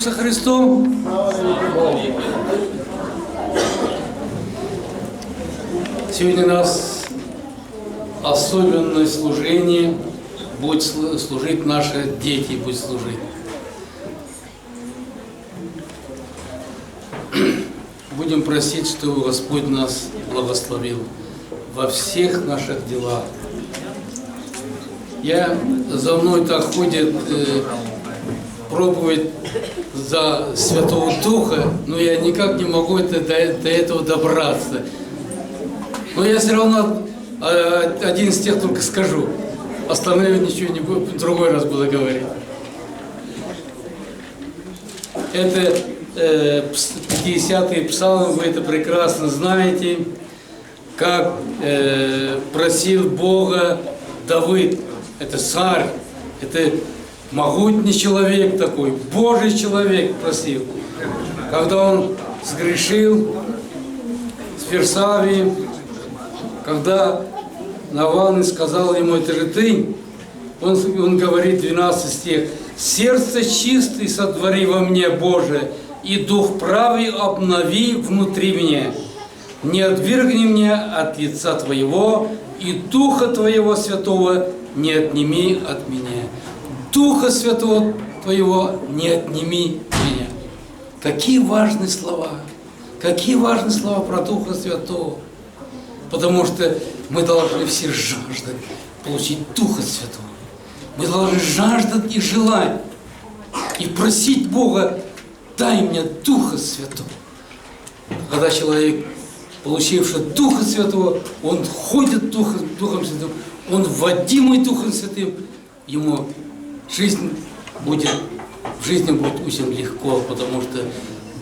Со Христом. Сегодня у нас особенное служение. Будет слу- служить наши дети, будет служить. Будем просить, чтобы Господь нас благословил во всех наших делах. Я за мной так ходит э, проповедь за Святого Духа, но я никак не могу это, до, до этого добраться. Но я все равно э, один из тех только скажу. Остальное ничего не буду, в другой раз буду говорить. Это э, пс- 50-й псалм, вы это прекрасно знаете, как э, просил Бога Давид, это царь, это могутный человек такой, Божий человек просил. Когда он сгрешил с Версавией, когда Наван сказал ему, это же ты, он, он говорит, 12 стих, «Сердце чистый сотвори во мне, Боже, и дух правый обнови внутри меня. Не отвергни меня от лица Твоего, и Духа Твоего Святого не отними от меня». Духа Святого Твоего не отними меня. Какие важные слова. Какие важные слова про Духа Святого. Потому что мы должны все жаждать получить Духа Святого. Мы должны жаждать и желать. И просить Бога, дай мне Духа Святого. Когда человек, получивший Духа Святого, он ходит Духом, Духом Святым, он вводимый Духом Святым, ему жизнь будет, в жизни будет очень легко, потому что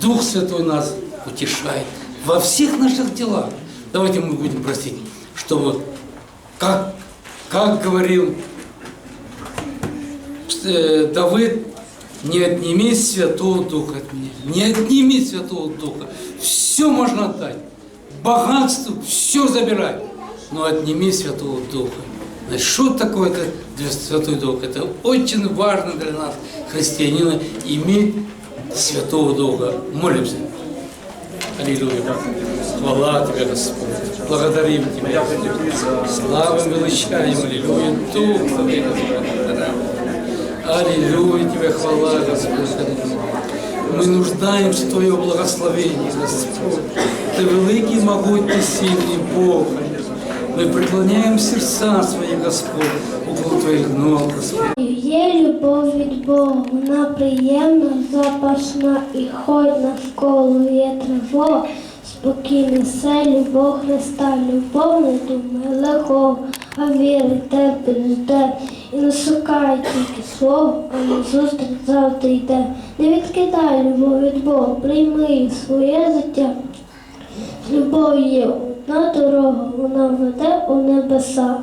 Дух Святой нас утешает во всех наших делах. Давайте мы будем просить, чтобы, как, как говорил э, Давид, не отними Святого Духа от меня, не отними Святого Духа. Все можно отдать, богатство, все забирать, но отними Святого Духа. Значит, что такое это Святой Дух? Это очень важно для нас, христианина, иметь Святого Духа. Молимся. Аллилуйя. Хвала Тебе, Господь. Благодарим Тебя. Славим, величаем. Аллилуйя. Дух Твой. Аллилуйя Тебе, хвала, Господь. Мы нуждаемся в Твоем благословении, Господь. Ты великий, могутний, сильный Бог. Мы преклоняем сердца свои, Господь, около Твоих ног, Господь. Є любов від Бога, вона приємна, запашна і хоч навколо є тривога, спокій несе любов Христа, любов не думає легко, а вірить терпить жде, і не шукає тільки слово, а на зустріч завжди йде. Не відкидай любов від Бога, прийми своє життя. З любов'ю є одна дорога, вона веде у небеса.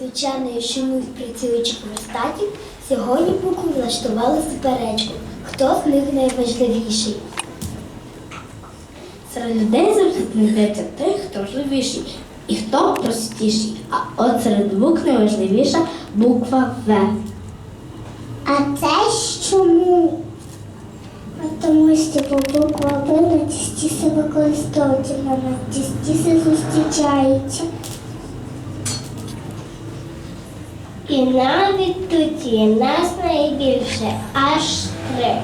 Звичайної шумів працюючих верстатів сьогодні букви влаштували суперечку. Хто з них найважливіший? Серед людей завжди знайдеться той, хто важливіший, і хто простіший. А от серед букв найважливіша буква В. А це чому? Тому що буква Б найчастіше використовується, вона найчастіше зустрічається. І навіть є нас найбільше аж три.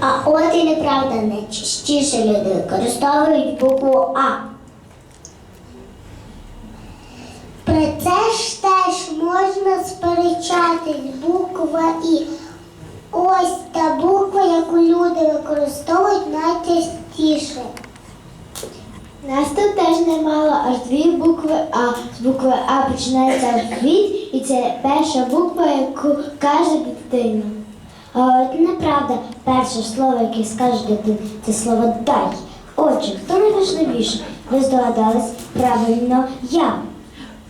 А от і неправда, найчастіше люди використовують букву А. Про це ж теж можна сперечатись буква І. Ось та буква, яку люди використовують найчастіше. Нас тут теж немало, аж дві букви А. З букви А починається алфавіт, і це перша буква, яку каже дитина. А от неправда, перше слово, яке скаже дитина, це слово дай. Отже, хто найважливіший? Ви здогадались правильно я.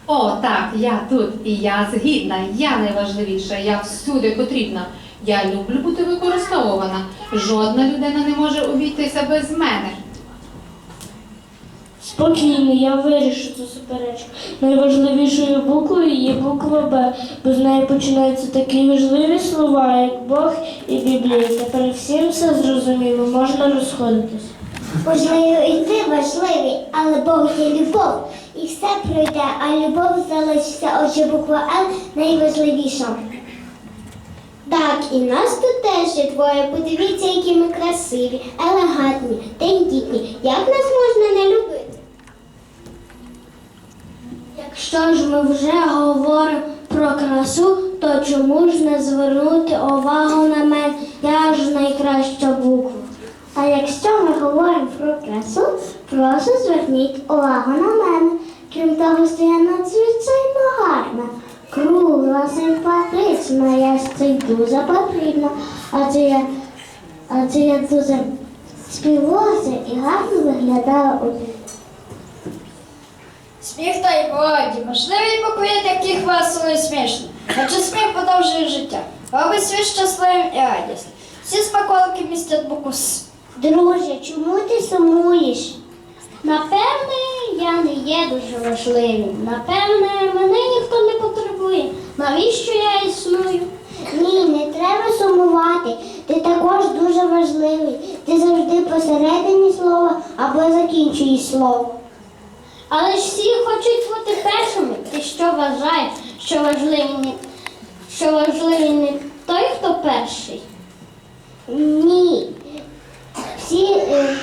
О, так, я тут, і я згідна, я найважливіша, я всюди потрібна. Я люблю бути використовувана. Жодна людина не може обійтися без мене. Спокійно, я вирішу цю суперечку. Найважливішою буквою є буква Б, бо з неї починаються такі важливі слова, як Бог і Біблія. Тепер всім все зрозуміло, можна розходитись. Можливо, і ти важливий, але Бог є любов. І все пройде, а любов залишиться, отже буква Л найважливіша. Так, і нас тут теж є двоє. Подивіться, які ми красиві, елегантні, тендітні. Як нас можна не любити? Якщо ж ми вже говоримо про красу, то чому ж не звернути увагу на мене? Я ж найкраща буква. А якщо ми говоримо про красу, прошу зверніть увагу на мене. Крім того, що я симпатична, я й дуже потрібна, адже я, адже я дуже співалася і гарно виглядала у. Сміх та й годі, можливі покоїти, яких весело і смішно. Адже сміх подовжує життя, робить світ щасливим і радісним. Всі смаколики містять букву С. Друже, чому ти сумуєш? Напевне, я не є дуже важливим. Напевне, мене ніхто не. Навіщо я існую? Ні, не треба сумувати. Ти також дуже важливий. Ти завжди посередині слова або закінчуєш слово. Але ж всі хочуть бути першими. Ти що вважаєш, що важливий не, що важливий не той, хто перший? Ні. Всі, е,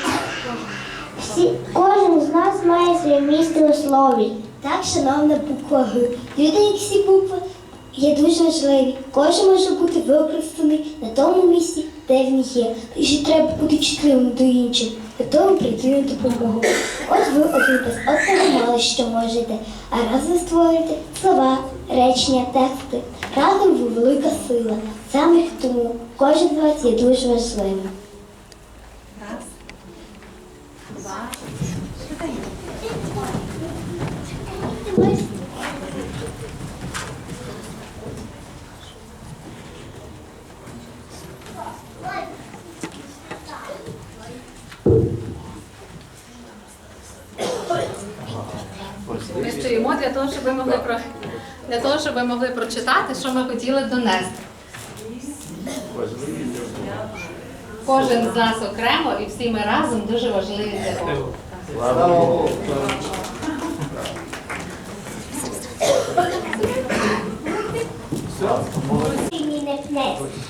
всі, кожен з нас має своє місце у слові. Так, шановна буква Г. Люди, як всі букви, є дуже важливі. Кожен може бути використаний на тому місці, де він є. І ще треба бути чутливим до інших, готовим прийти на допомогу. От ви однитесь, от ви мало що можете, а разом створюєте слова, речення, тексти. Разом ви велика сила. Саме тому кожен з вас є дуже важливим. Ми стоїмо для того, щоб ви могли про для того, щоб ви могли прочитати, що ми хотіли донести. Кожен з нас окремо і всі ми разом дуже важливі для Бога.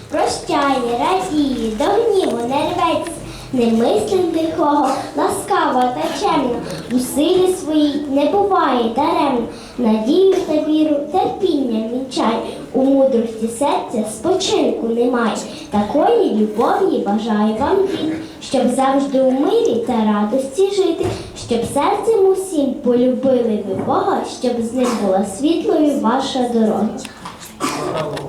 Прощає, радіє, до гніву не рветься, не мислить лихого, ласкаво та чемно, у силі своїй не буває даремно, надію та віру, терпіння вінчай, у мудрості серця спочинку немає. Такої любові бажаю вам він, щоб завжди у мирі та радості жити, щоб серцем усім полюбили ви Бога, щоб з ним була світлою ваша дорога.